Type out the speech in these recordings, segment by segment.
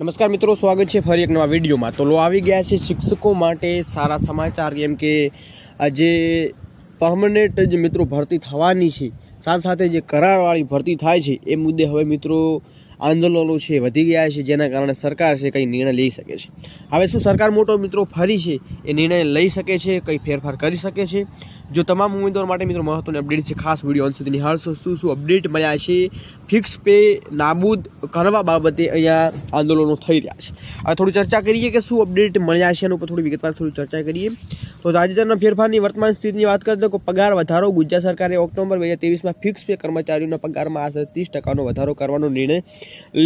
નમસ્કાર મિત્રો, સ્વાગત છે ફરી એક નવા વિડીયોમાં. તો લો, આવી ગયા છે શિક્ષકો માટે સારા સમાચાર કેમ કે આજે પરમનન્ટ જે મિત્રો ભરતી થવાની છે. સાથે સાથે જે કરારવાળી ભરતી થાય છે, એ મુદ્દે હવે મિત્રો આંદોલનો છે, વધી ગયા છે, જેના કારણે સરકાર છે, કંઈ નિર્ણય લઈ શકે છે. હવે શું સરકાર મોટો મિત્રો ફરી છે, એ નિર્ણય લઈ શકે છે, કંઈ ફેરફાર કરી શકે છે? જો તમામ ઉમેદવાર માટે મિત્રો મહત્વની અપડેટ છે, ખાસ વીડિયો અંત સુધી નિહાળશો. શું શું અપડેટ મળ્યા છે ફિક્સ પે નાબૂદ કરવા બાબતે અહીંયા આંદોલનો થઈ રહ્યા છે. હવે થોડી ચર્ચા કરીએ કે શું અપડેટ મળ્યા છે, એના ઉપર થોડી વિગતવાર થોડી ચર્ચા કરીએ. તો તાજેતરના ફેરફારની વર્તમાન સ્થિતિની વાત કરીએ તો પગાર વધારો ગુજરાત સરકારે ઓક્ટોબર બે હજાર ત્રેવીસમાં ફિક્સ પે કર્મચારીઓના પગારમાં આશરે ત્રીસ ટકાનો વધારો કરવાનો નિર્ણય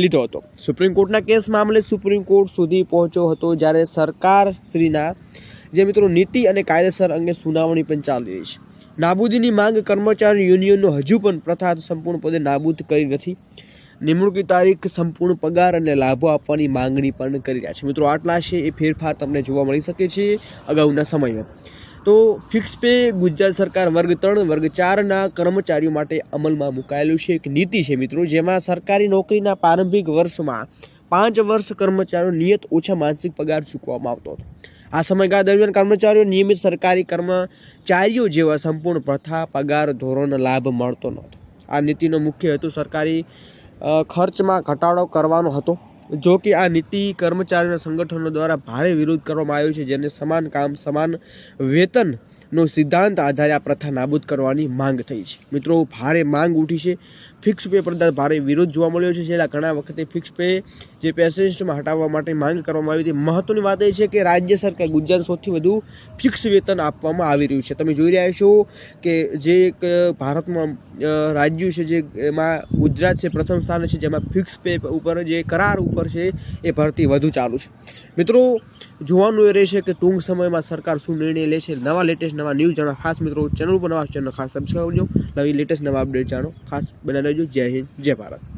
લીધો હતો. સુપ્રીમ કોર્ટના કેસ મામલે સુપ્રીમ કોર્ટ સુધી પહોંચ્યો હતો જ્યારે સરકાર શ્રીના જે મિત્રો નીતિ અને કાયદેસર અંગે સુનાવણી પણ ચાલી રહી છે. નાબૂદીની માંગ કર્મચારી યુનિયનનો હજુ પણ પ્રથા સંપૂર્ણપણે નાબૂદ કરી નથી. નિમણૂકની તારીખ સંપૂર્ણ પગાર અને લાભો આપવાની માંગણી પણ કરી રહ્યા છે. મિત્રો, આટલા છે એ ફેરફાર તમને જોવા મળી શકે છે અગાઉના સમયમાં. તો ફિક્સ પે ગુજરાત સરકાર વર્ગ ત્રણ, વર્ગ ચારના કર્મચારીઓ માટે અમલમાં મુકાયેલું છે એક નીતિ છે મિત્રો, જેમાં સરકારી નોકરીના પ્રારંભિક વર્ષમાં પાંચ વર્ષ કર્મચારીઓ નિયત ઓછા માનસિક પગાર ચૂકવવામાં આવતો હતો. આ સમયગાળા દરમિયાન કર્મચારીઓ નિયમિત સરકારી કર્મચારીઓ જેવા સંપૂર્ણ પ્રથા, પગાર, ધોરણ, લાભ મળતો નહોતો. આ નીતિનો મુખ્ય હેતુ સરકારી ખર્ચમાં ઘટાડો કરવાનો હતો. જો કે આ નીતિ કર્મચારીઓના સંગઠનો દ્વારા ભારે વિરોધ કરવામાં આવ્યો છે, જેને સમાન કામ, સમાન વેતનનો સિદ્ધાંત આધારે આ પ્રથા નાબૂદ કરવાની માંગ થઈ છે. મિત્રો, ભારે માંગ ઉઠી છે. ફિક્સ પે પર ભારે વિરોધ જોવા મળ્યો છે, છેલ્લા ઘણા વખતે ફિક્સ પે જે પેસેન્ટમાં હટાવવા માટે માંગ કરવામાં આવી હતી. મહત્વની વાત એ છે કે રાજ્ય સરકાર ગુજરાત સૌથી વધુ ફિક્સ વેતન આપવામાં આવી રહ્યું છે. તમે જોઈ રહ્યા છો કે જે એક ભારતમાં રાજ્યો છે જે એમાં ગુજરાત છે પ્રથમ સ્થાને છે, જેમાં ફિક્સ પે ઉપર જે કરાર ઉપર છે એ ભરતી વધુ ચાલુ છે. મિત્રો, જોવાનું એ રહેશે કે ટૂંક સમયમાં સરકાર શું નિર્ણય લે છે નવા લેટેસ્ટ નવા ન્યૂઝ જાણો. ખાસ મિત્રો ચેનલ ઉપર નવા ચેનલ ખાસ સબસ્ક્રાઈબ કરજો. નવી લેટેસ્ટ નવા અપડેટ જાણો. ખાસ બનાવી લેજો જય હિન્દ, જય ભારત.